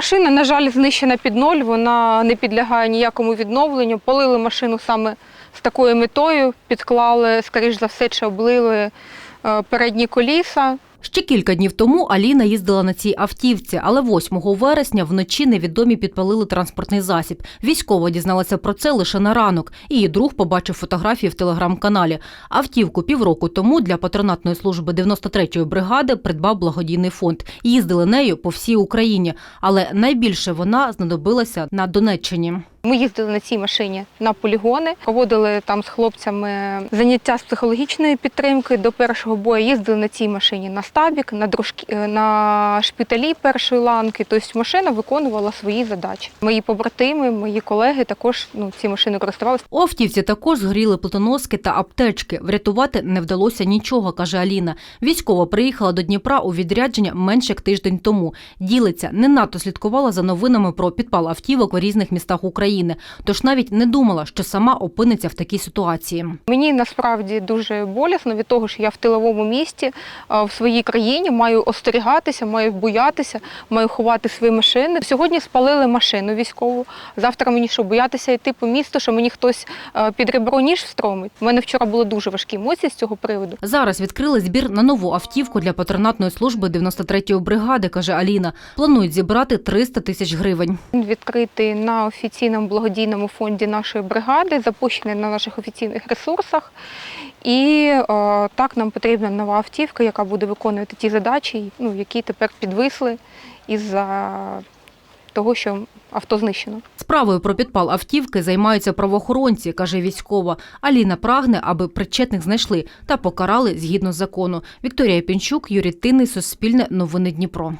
Машина, на жаль, знищена під ноль, вона не підлягає ніякому відновленню. Полили машину саме з такою метою, підклали, скоріш за все, чи облили е, передні коліса. Ще кілька днів тому Аліна їздила на цій автівці, але 8 вересня вночі невідомі підпалили транспортний засіб. Військова дізналася про це лише на ранок. Її друг побачив фотографії в телеграм-каналі. Автівку півроку тому для патронатної служби 93-ї бригади придбав благодійний фонд. Їздили нею по всій Україні, але найбільше вона знадобилася на Донеччині. Ми їздили на цій машині на полігони, проводили там з хлопцями заняття з психологічної підтримки до першого бою. Їздили на цій машині на стабік, на дружки, е, на шпиталі першої ланки. Тобто машина виконувала свої задачі. Мої побратими, мої колеги також ну, ці машини користувалися. У автівці також згоріли плитоноски та аптечки. Врятувати не вдалося нічого, каже Аліна. Військова приїхала до Дніпра у відрядження менше як тиждень тому. Ділиться, не надто слідкувала за новинами про підпал автівок у різних містах України, тож навіть не думала, що сама опиниться в такій ситуації. Мені насправді дуже болісно від того, що я в тиловому місті в своїй країні маю остерігатися, маю боятися, маю ховати свої машини. Сьогодні спалили машину військову. Завтра мені що боятися йти по місту, що мені хтось під ребро ніж встромить. У мене вчора були дуже важкі емоції з цього приводу. Зараз відкрили збір на нову автівку для патронатної служби 93-ї бригади, каже Аліна. Планують зібрати 300 тисяч гривень. Він відкритий на офіційному благодійному фонді нашої бригади, запущений на наших офіційних ресурсах. І е, так нам потрібна нова автівка, яка буде виконувати ті задачі, ну, які тепер підвисли із-за того, що авто знищено. Справою про підпал автівки займаються правоохоронці, каже військова. Аліна прагне, аби причетних знайшли та покарали згідно закону. Вікторія Пінчук, Юрій Тинний, Суспільне, Новини Дніпро.